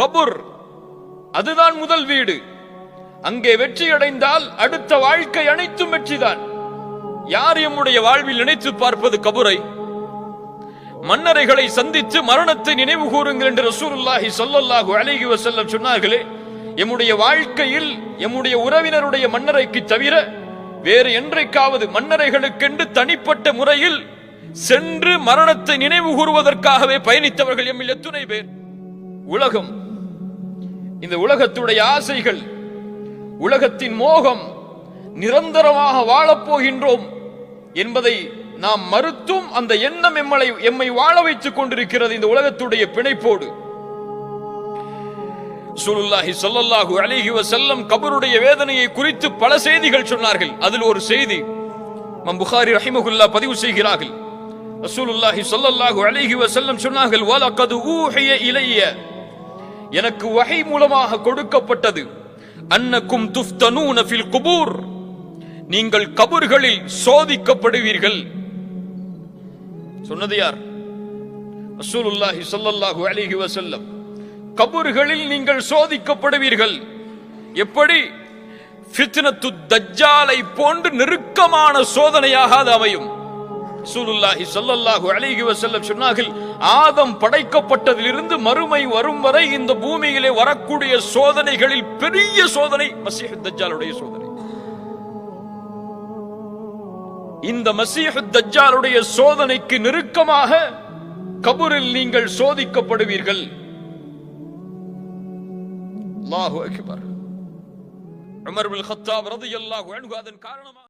கபுர். அதுதான் முதல் வீடு. அங்கே வெற்றி அடைந்தால் அடுத்த வாழ்க்கை அனைத்தும் வெற்றிதான் யார் எம்முடைய வாழ்வில் நினைத்து பார்ப்பது கபுரை? மன்னரைகளை சந்தித்து மரணத்தை நினைவு கூறுங்கள் என்று ரசூலுல்லாஹி சொல்லல்லாஹு அழகி வசல்லம் சொன்னார்களே எம்முடைய வாழ்க்கையில் எம்முடைய உறவினருடைய மன்னரைக்கு தவிர வேறு என்றைக்காவது மன்னரைகளுக்கென்று தனிப்பட்ட முறையில் சென்று மரணத்தை நினைவு கூறுவதற்காகவே பயணித்தவர்கள் எம்மில் எத்துணை பேர். உலகம் இந்த உலகத்துடைய ஆசைகள் உலகத்தின் மோகம் நிரந்தரமாக வாழப் போகின்றோம் என்பதை நாம் மறுத்தும் அந்த எண்ணம் எம்மளை எம்மை வாழ வைத்துக் கொண்டிருக்கிறது இந்த உலகத்துடைய பிணைப்போடு. சுலுல்லாஹி சொல்லல்லாஹு அலிஹி வசல்லம் கபருடைய வேதனையை குறித்து பல செய்திகள் சொன்னார்கள். அதில் ஒரு செய்தி மம் புகாரி ரஹிமகுல்லா பதிவு செய்கிறார்கள். ரசூலுல்லாஹி சொல்லல்லாஹு அலிஹி வசல்லம் சொன்னார்கள் வலகது ஊஹிய இலைய எனக்கு வகை மூலமாக கொடுக்கப்பட்டது. அன்னக்கும் துஃப்தனூன ஃபில் குபூர். நீங்கள் கபர்களில் சோதிக்கப்படுவீர்கள். சொன்னது யார்? ரசூலுல்லாஹி ஸல்லல்லாஹு அலைஹி வஸல்லம். கபர்களில் நீங்கள் சோதிக்கப்படுவீர்கள். எப்படி? ஃபித்னத்து தஜ்ஜாலை போன்று நெருக்கமான சோதனையாக அது அமையும். ரசூலுல்லாஹி ஸல்லல்லாஹு அலைஹி வஸல்லம் சொன்னார்கள் ஆதம் படைக்கப்பட்டதிலிருந்து மறுமை வரும் வரை இந்த பூமியிலே வரக்கூடிய சோதனைகளில் பெரிய சோதனை மசீஹ் தஜ்ஜாலுடைய சோதனை. இந்த மசீஹ் தஜ்ஜாலுடைய சோதனைக்கு நெருக்கமாக கபூரில் நீங்கள் சோதிக்கப்படுவீர்கள். அல்லாஹு அக்பர். உமர் பின் கத்தாப் ரலியல்லாஹு அன்ஹு அதன் காரணமாக